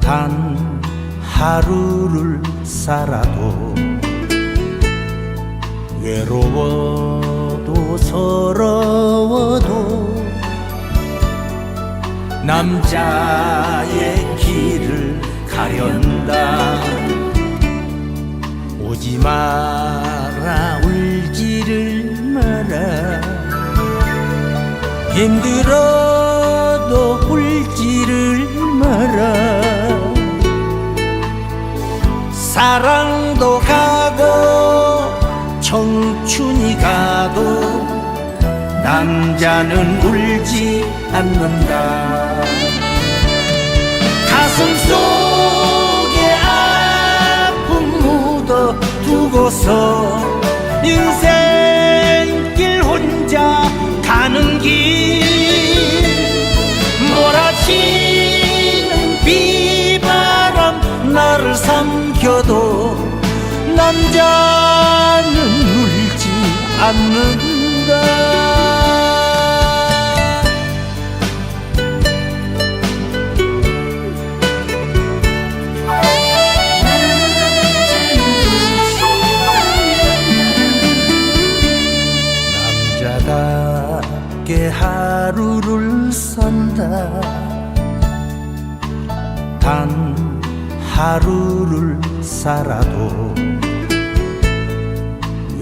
단 하루를 살아도 외로워도 서러워도 남자의 길을 가련다. 오지 마라 울지를 마라. 힘들어 도 울지를 마라 사랑도 가고 청춘이 가도 남자는 울지 않는다. 가슴 속에 아픔 묻어 두고서 인생 남자는 울지 않는다. 남자답게 하루를 산다. 단 하루를 살아도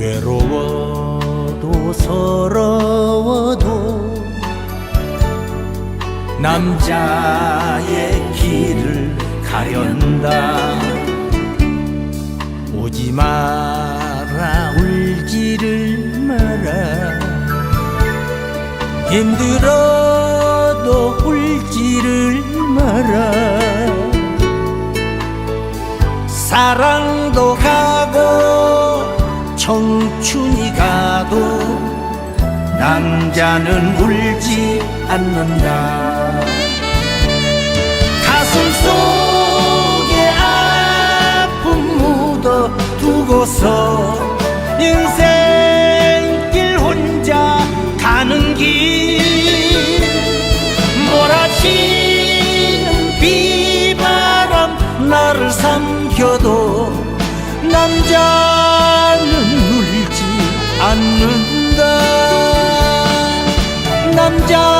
외로워도 서러워도 남자의 길을 가련다. 오지 마라 울지를 마라. 힘들어도 울지를 청춘이 가도 남자는 울지 않는다. 가슴 속에 아픔 묻어 두고서 인생길 혼자 가는 길. 몰아치는 비바람 나를 삼켜도 않는 I'm.